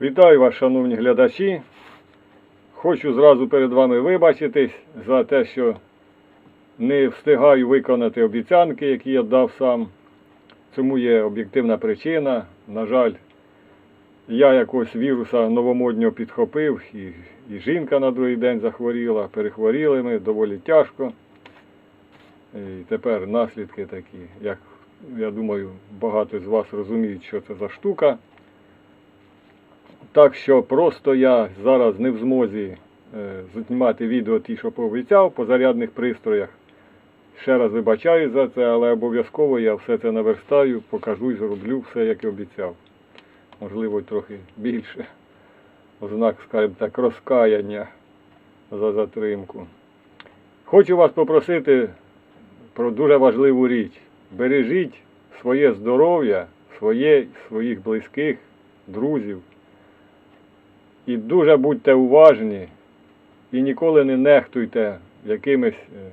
Вітаю вас, шановні глядачі. Хочу зразу перед вами вибачитись за те, що не встигаю виконати обіцянки, які я дав сам. Цьому є об'єктивна причина. На жаль, я якось віруса новомоднього підхопив, і, і жінка на другий день захворіла, перехворіли ми доволі тяжко. І тепер наслідки такі, як я думаю, багато з вас розуміють, що це за штука. Так що просто я зараз не в змозі е, знімати відео ті, що пообіцяв по зарядних пристроях. Ще раз вибачаю за це, але обов'язково я все це наверстаю, покажу і зроблю все, як і обіцяв. Можливо, трохи більше. Ознак, скажімо так, розкаяння за затримку. Хочу вас попросити про дуже важливу річ. Бережіть своє здоров'я, своє, своїх близьких, друзів. І дуже будьте уважні і ніколи не нехтуйте якимись е,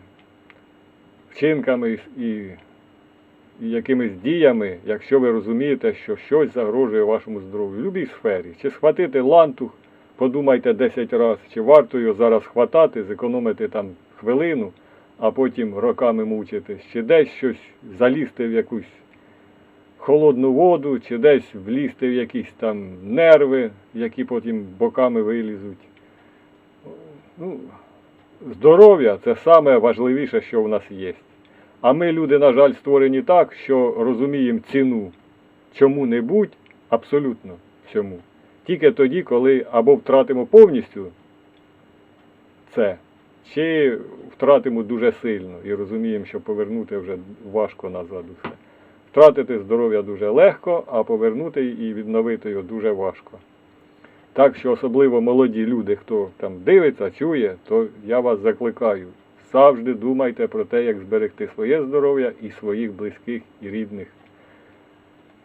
вчинками і, і якимись діями, якщо ви розумієте, що щось загрожує вашому здоров'ю. В будь-якій сфері. Чи схватити лантух, подумайте 10 разів, чи варто його зараз хватати, зекономити там хвилину, а потім роками мучитись, чи десь щось залізти в якусь холодну воду, чи десь влізти в якісь там нерви, які потім боками вилізуть. Ну, здоров'я це саме важливіше, що в нас є. А ми, люди, на жаль, створені так, що розуміємо ціну чому-небудь, абсолютно всьому. Тільки тоді, коли або втратимо повністю це, чи втратимо дуже сильно і розуміємо, що повернути вже важко назад усе. Втратити здоров'я дуже легко, а повернути і відновити його дуже важко. Так що особливо молоді люди, хто там дивиться, чує, то я вас закликаю. Завжди думайте про те, як зберегти своє здоров'я і своїх близьких і рідних.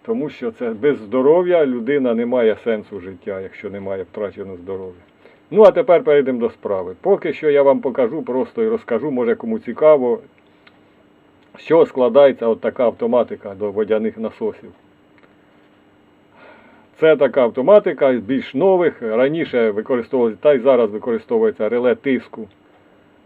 Тому що це без здоров'я людина не має сенсу життя, якщо немає втраченого здоров'я. Ну а тепер перейдемо до справи. Поки що я вам покажу просто і розкажу, може кому цікаво, чого складається от така автоматика до водяних насосів. Це така автоматика з більш нових. Раніше використовувалася, та й зараз використовується реле тиску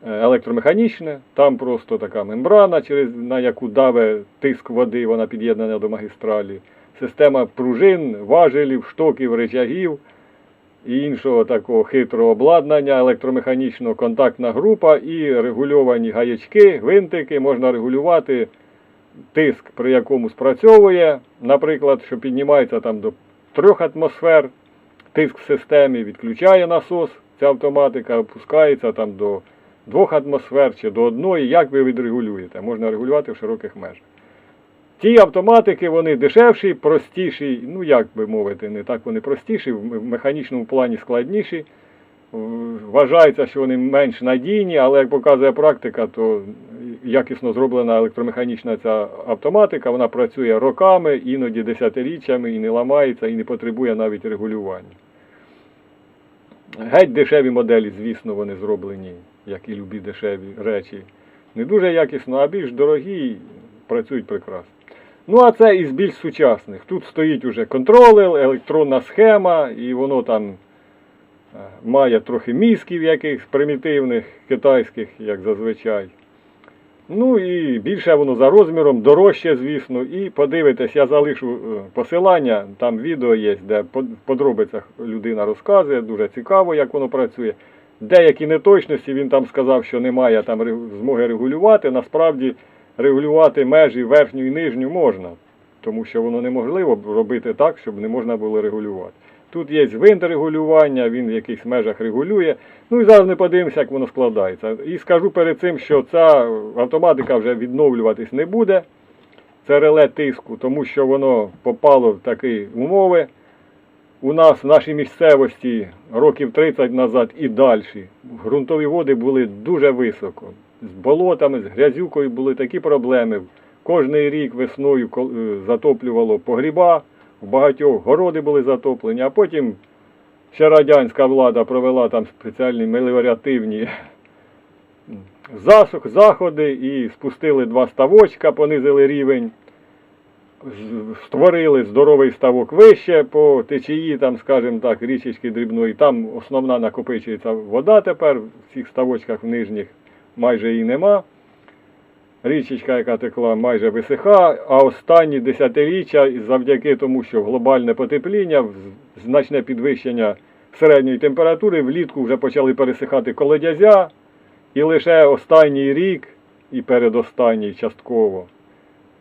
е, електромеханічне. Там просто така мембрана, через, на яку даве тиск води, вона під'єднана до магістралі. Система пружин, важелів, штоків, речагів і іншого такого хитрого обладнання, електромеханічного контактна група і регульовані гаячки, гвинтики, можна регулювати тиск, при якому спрацьовує, наприклад, що піднімається там до 3 атмосфер, тиск в системі відключає насос, ця автоматика опускається там до 2 атмосфер чи до 1, як ви відрегулюєте, можна регулювати в широких межах. Ті автоматики, вони дешевші, простіші, ну як би мовити, не так вони простіші, в механічному плані складніші. Вважається, що вони менш надійні, але як показує практика, то якісно зроблена електромеханічна ця автоматика, вона працює роками, іноді десятиріччями і не ламається, і не потребує навіть регулювання. Геть дешеві моделі, звісно, вони зроблені, як і любі дешеві речі. Не дуже якісно, а більш дорогі працюють прекрасно. Ну, а це із більш сучасних. Тут стоїть уже контролер, електронна схема, і воно там е, має трохи мізків якихось примітивних, китайських, як зазвичай. Ну і більше воно за розміром, дорожче, звісно. І подивитесь, я залишу е, посилання, там відео є, де подробицях людина розказує, дуже цікаво, як воно працює. Деякі неточності він там сказав, що немає там змоги регулювати. Насправді регулювати межі верхню і нижню можна, тому що воно неможливо робити так, щоб не можна було регулювати. Тут є гвинт регулювання, він в якихось межах регулює. Ну і зараз ми подивимося, як воно складається. І скажу перед цим, що ця автоматика вже відновлюватись не буде. Це реле тиску, тому що воно попало в такі умови. У нас в нашій місцевості років 30 назад і далі ґрунтові води були дуже високо. З болотами, з грязюкою були такі проблеми. Кожний рік весною е, затоплювало погріба, в багатьох городи були затоплені, а потім ще радянська влада провела там спеціальні меліоративні заходи і спустили два ставочка, понизили рівень. створили здоровий ставок вище по течії, там, скажімо так, річечки дрібної. Там основна накопичується вода тепер, в цих ставочках в нижніх майже її нема. Річечка, яка текла, майже висиха, а останні десятиріччя, завдяки тому, що глобальне потепління, значне підвищення середньої температури, влітку вже почали пересихати колодязя, і лише останній рік і передостанній частково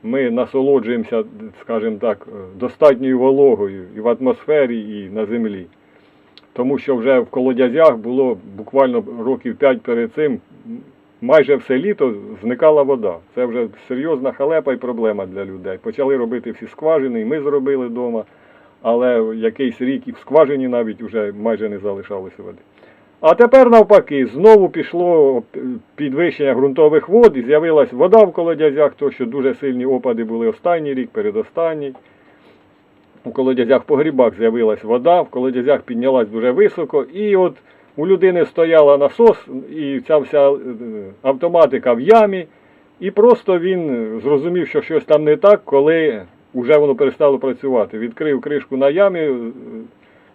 ми насолоджуємося, скажімо так, достатньою вологою і в атмосфері, і на землі. Тому що вже в колодязях було буквально років 5 перед цим майже все літо зникала вода. Це вже серйозна халепа і проблема для людей. Почали робити всі скважини, і ми зробили вдома, але якийсь рік і в скважині навіть вже майже не залишалося води. А тепер навпаки, знову пішло підвищення ґрунтових вод і з'явилась вода в колодязях, то що дуже сильні опади були останній рік, передостанній. У колодязях по грибах з'явилась вода, в колодязях піднялась дуже високо, і от у людини стояла насос, і ця вся е, автоматика в ямі, і просто він зрозумів, що щось там не так, коли вже воно перестало працювати. Відкрив кришку на ямі, е,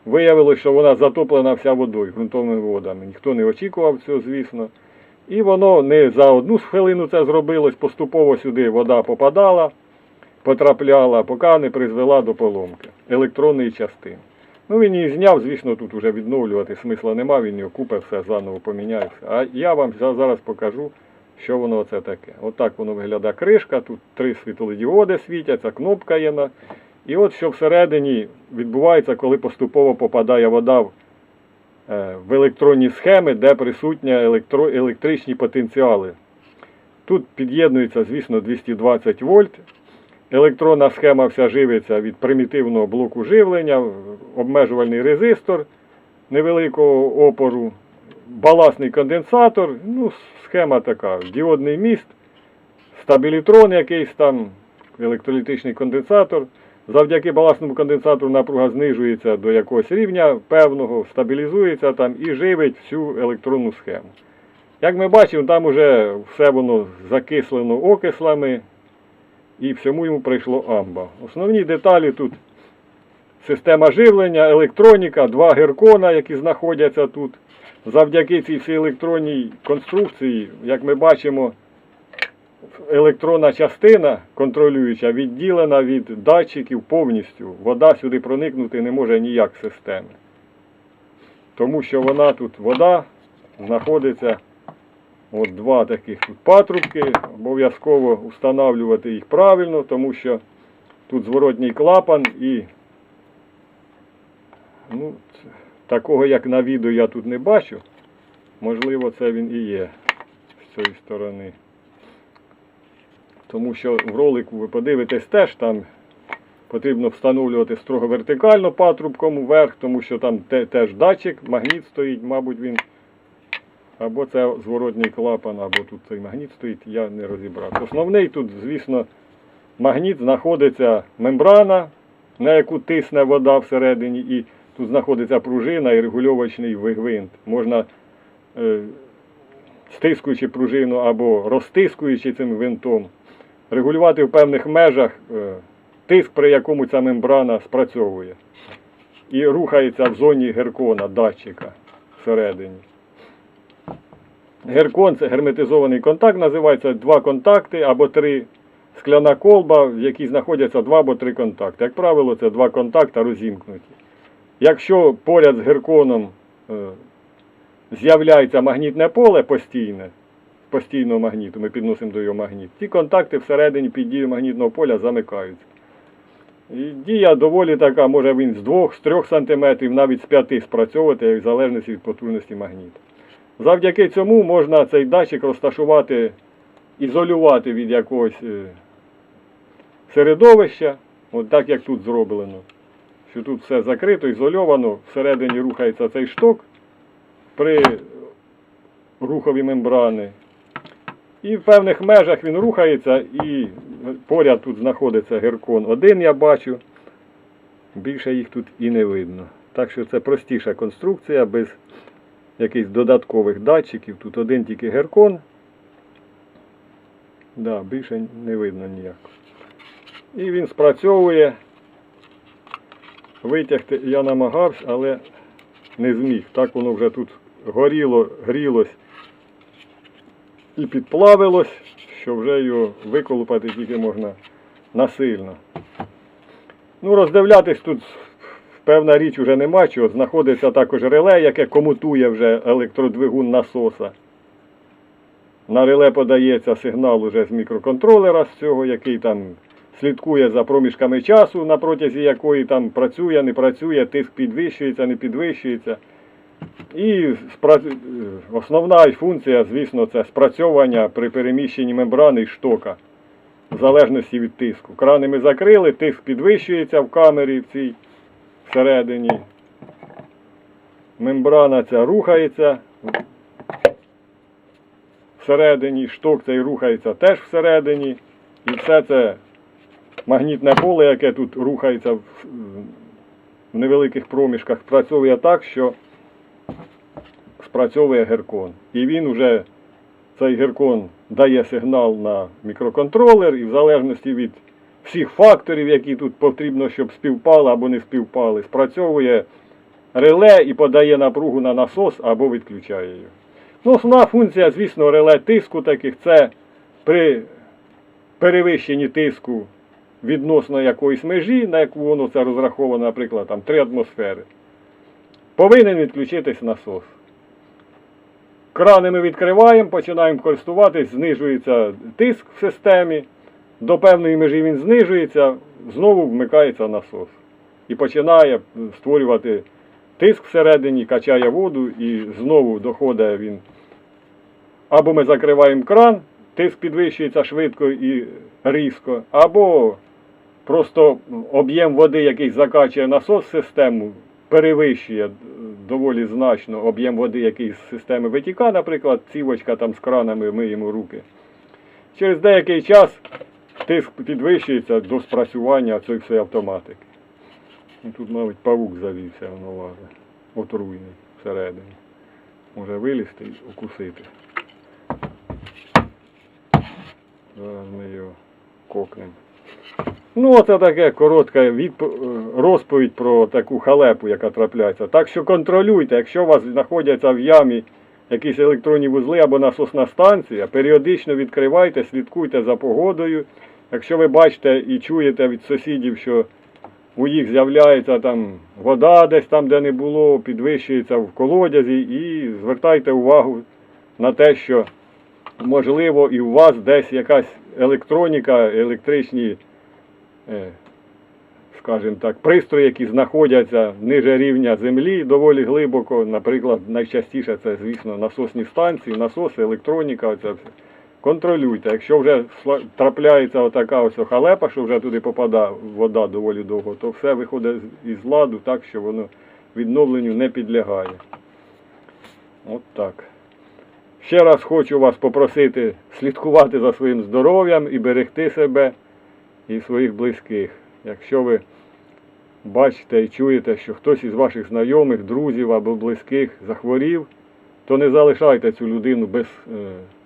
виявилось, що вона затоплена вся водою, ґрунтовними водами. Ніхто не очікував цього, звісно. І воно не за одну хвилину це зробилось, поступово сюди вода попадала, потрапляла, поки не призвела до поломки електронної частини. Ну він її зняв, звісно, тут вже відновлювати смисла нема, він його купить, все заново поміняє. А я вам зараз покажу, що воно це таке. Отак воно виглядає кришка, тут три світлодіоди світяться, кнопка є на. І от що всередині відбувається, коли поступово попадає вода в, е, в електронні схеми, де присутні електро, електричні потенціали. Тут під'єднується, звісно, 220 вольт. Електронна схема вся живиться від примітивного блоку живлення, обмежувальний резистор невеликого опору, баласний конденсатор, ну, схема така, діодний міст, стабілітрон якийсь там, електролітичний конденсатор. Завдяки баласному конденсатору напруга знижується до якогось рівня певного, стабілізується там і живить всю електронну схему. Як ми бачимо, там уже все воно закислено окислами і всьому йому прийшло амба. Основні деталі тут система живлення, електроніка, два геркона, які знаходяться тут. Завдяки цій всій електронній конструкції, як ми бачимо, електронна частина контролююча відділена від датчиків повністю. Вода сюди проникнути не може ніяк системи. Тому що вона тут вода знаходиться. От два таких тут патрубки. Обов'язково встановлювати їх правильно, тому що тут зворотній клапан і ну, такого як на відео я тут не бачу. Можливо, це він і є з цієї сторони. Тому що в ролику ви подивитесь теж там потрібно встановлювати строго вертикально патрубком вверх, тому що там теж датчик, магніт стоїть, мабуть, він. Або це зворотній клапан, або тут цей магніт стоїть, я не розібрав. Основний тут, звісно, магніт знаходиться мембрана, на яку тисне вода всередині, і тут знаходиться пружина і регульовочний гвинт. Можна, е, стискуючи пружину або розтискуючи цим гвинтом, регулювати в певних межах е, тиск, при якому ця мембрана спрацьовує. І рухається в зоні геркона, датчика всередині. Геркон це герметизований контакт, називається два контакти або три скляна колба, в якій знаходяться два або три контакти. Як правило, це два контакти розімкнуті. Якщо поряд з герконом е, з'являється магнітне поле постійне, постійного магніту, ми підносимо до його магніт, ті контакти всередині під дією магнітного поля замикаються. І дія доволі така, може він з 2-3 см, навіть з 5 спрацьовувати, як в залежності від потужності магніту. Завдяки цьому можна цей датчик розташувати, ізолювати від якогось е, середовища, от так як тут зроблено. Що тут все закрито, ізольовано, всередині рухається цей шток при рухові мембрани. І в певних межах він рухається і поряд тут знаходиться геркон. Один я бачу, більше їх тут і не видно. Так що це простіша конструкція без якихось додаткових датчиків. Тут один тільки геркон. Да, більше не видно ніяк. І він спрацьовує. Витягти я намагався, але не зміг. Так воно вже тут горіло, грілось і підплавилось, що вже його виколупати тільки можна насильно. Ну, роздивлятись тут певна річ уже нема чого. Знаходиться також реле, яке комутує вже електродвигун насоса. На реле подається сигнал уже з мікроконтролера з цього, який там слідкує за проміжками часу, на протязі якої там працює, не працює, тиск підвищується, не підвищується. І основна функція, звісно, це спрацьовування при переміщенні мембрани і штока, в залежності від тиску. Крани ми закрили, тиск підвищується в камері цій всередині. Мембрана ця рухається всередині, шток цей рухається теж всередині. І все це магнітне поле, яке тут рухається в, невеликих проміжках, працює так, що спрацьовує геркон. І він уже, цей геркон дає сигнал на мікроконтролер, і в залежності від всіх факторів, які тут потрібно, щоб співпали або не співпали, спрацьовує реле і подає напругу на насос або відключає його. Ну, основна функція, звісно, реле тиску таких це при перевищенні тиску відносно якоїсь межі, на яку воно це розраховано, наприклад, там 3 атмосфери, повинен відключитись насос. Крани ми відкриваємо, починаємо користуватись, знижується тиск в системі, до певної межі він знижується, знову вмикається насос. І починає створювати тиск всередині, качає воду і знову доходить він. Або ми закриваємо кран, тиск підвищується швидко і різко, або просто об'єм води, який закачує насос систему, перевищує доволі значно об'єм води, який з системи витікає, наприклад, цівочка там з кранами миємо руки. Через деякий час тиск підвищується до спрацювання цієї всієї автоматики. Тут, мабуть, павук завівся, воно лазить, отруйний всередині. Може вилізти і укусити. Зараз ми його кокнемо. Ну, оце таке коротка розповідь про таку халепу, яка трапляється. Так що контролюйте, якщо у вас знаходяться в ямі якісь електронні вузли або насосна станція, періодично відкривайте, слідкуйте за погодою. Якщо ви бачите і чуєте від сусідів, що у їх з'являється там вода десь там, де не було, підвищується в колодязі, і звертайте увагу на те, що можливо і у вас десь якась електроніка, електричні, е, скажімо так, пристрої, які знаходяться ниже рівня землі доволі глибоко. Наприклад, найчастіше це, звісно, насосні станції, насоси, електроніка. Оце все. Контролюйте. Якщо вже трапляється отака ось халепа, що вже туди попадає вода доволі довго, то все виходить із ладу так, що воно відновленню не підлягає. От так. Ще раз хочу вас попросити слідкувати за своїм здоров'ям і берегти себе і своїх близьких. Якщо ви бачите і чуєте, що хтось із ваших знайомих, друзів або близьких захворів, то не залишайте цю людину без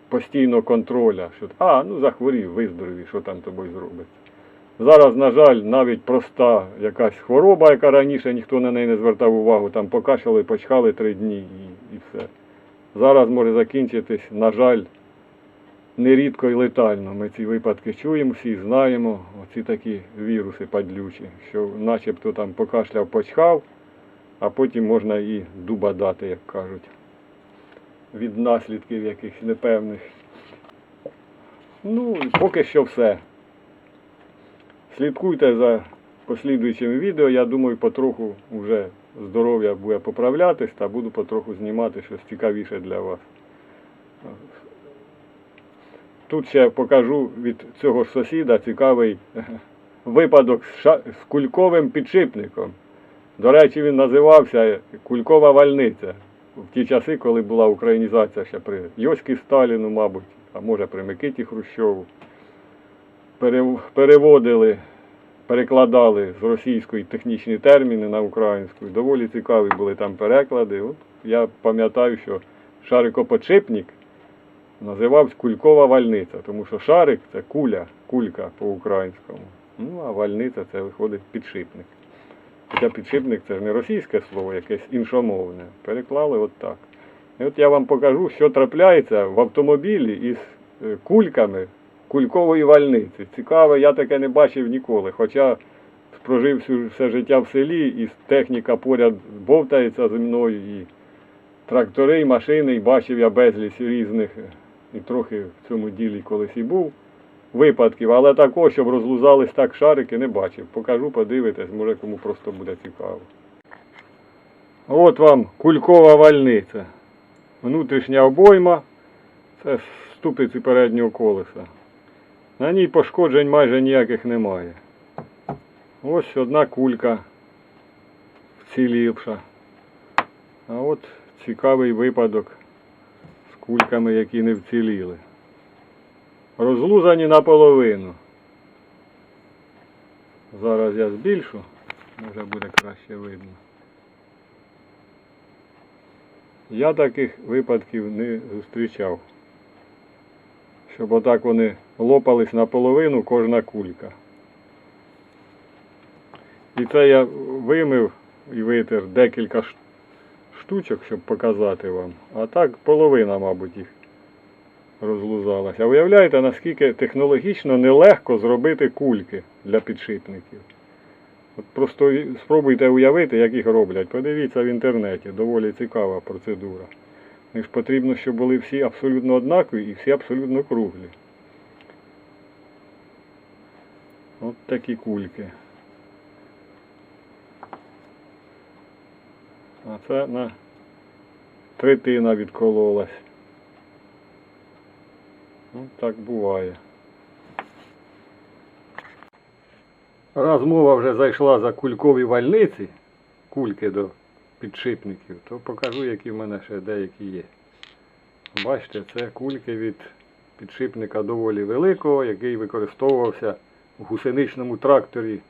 постійного контроля. Що, а, ну захворів, виздоровів, що там тобою зробиться. Зараз, на жаль, навіть проста якась хвороба, яка раніше ніхто на неї не звертав увагу, там покашляли, почхали три дні і, і все. Зараз може закінчитись, на жаль, нерідко і летально. Ми ці випадки чуємо, всі знаємо, оці такі віруси падлючі, що начебто там покашляв, почхав, а потім можна і дуба дати, як кажуть, від наслідків якихось непевних. Ну, поки що все. Слідкуйте за послідуючими відео. Я думаю, потроху вже здоров'я буде поправлятись та буду потроху знімати щось цікавіше для вас. Тут ще покажу від цього ж сусіда цікавий випадок з кульковим підшипником. До речі, він називався Кулькова вальниця. В ті часи, коли була українізація ще при Йоські Сталіну, мабуть, а може при Микиті Хрущову. Переводили, перекладали з російської технічні терміни на українську. Доволі цікаві були там переклади. От я пам'ятаю, що шарикоподшипник називався кулькова вальниця, тому що шарик це куля, кулька по-українському. Ну, а вальниця це виходить підшипник. Хоча підшипник це ж не російське слово, якесь іншомовне. Переклали от так. І от я вам покажу, що трапляється в автомобілі із е, кульками кулькової вальниці. Цікаво, я таке не бачив ніколи. Хоча прожив все життя в селі, і техніка поряд бовтається зі мною, і трактори, і машини, і бачив я безліч різних, е, і трохи в цьому ділі колись і був випадків, але такого, щоб розлузались так шарики, не бачив. Покажу, подивитесь, може кому просто буде цікаво. От вам кулькова вальниця. Внутрішня обойма. Це ступиці переднього колеса. На ній пошкоджень майже ніяких немає. Ось одна кулька вцілівша. А от цікавий випадок з кульками, які не вціліли. Розлузані наполовину. Зараз я збільшу, може буде краще видно. Я таких випадків не зустрічав. Щоб отак вони лопались наполовину кожна кулька. І це я вимив і витер декілька штучок, щоб показати вам. А так половина, мабуть, їх розлузалася. А уявляєте, наскільки технологічно нелегко зробити кульки для підшипників. От просто спробуйте уявити, як їх роблять. Подивіться в інтернеті, доволі цікава процедура. І ж потрібно, щоб були всі абсолютно однакові і всі абсолютно круглі. От такі кульки. А це на третина відкололась. Ну, так буває. Раз мова вже зайшла за кулькові вальниці, кульки до підшипників, то покажу, які в мене ще деякі є. Бачите, це кульки від підшипника доволі великого, який використовувався в гусеничному тракторі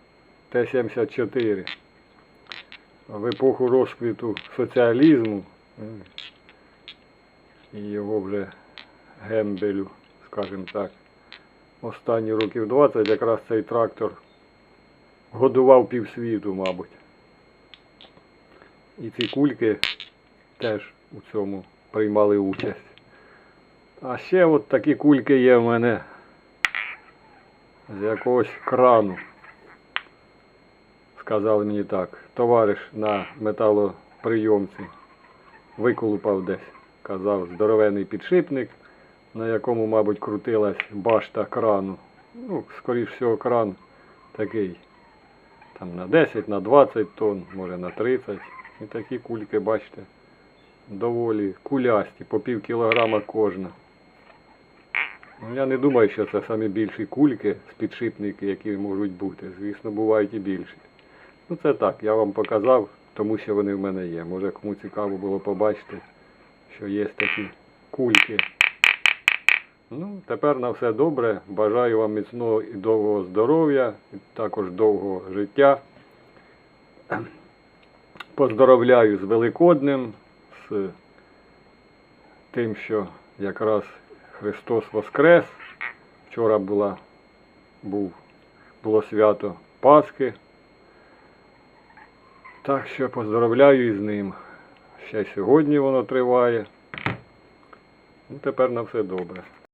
Т-74 в епоху розквіту соціалізму е, і його вже гембелю, скажімо так. Останні років 20 якраз цей трактор годував півсвіту, мабуть. І ці кульки теж у цьому приймали участь. А ще от такі кульки є в мене з якогось крану. Сказали мені так, товариш на металоприйомці виколупав десь. Казав, здоровений підшипник, на якому, мабуть, крутилась башта крану. Ну, скоріш всього, кран такий. Там на 10, на 20 тонн, може на 30. І такі кульки, бачите, доволі кулясті, по пів кілограма кожна. Ну, я не думаю, що це самі більші кульки з підшипники, які можуть бути. Звісно, бувають і більші. Ну це так, я вам показав, тому що вони в мене є. Може кому цікаво було побачити, що є такі кульки. Ну, тепер на все добре. Бажаю вам міцного і довгого здоров'я, також довгого життя. Поздоровляю з Великоднем, з тим, що якраз Христос Воскрес. Вчора була, був, було свято Пасхи. Так що поздоровляю із ним. Ще сьогодні воно триває. Ну, тепер на все добре.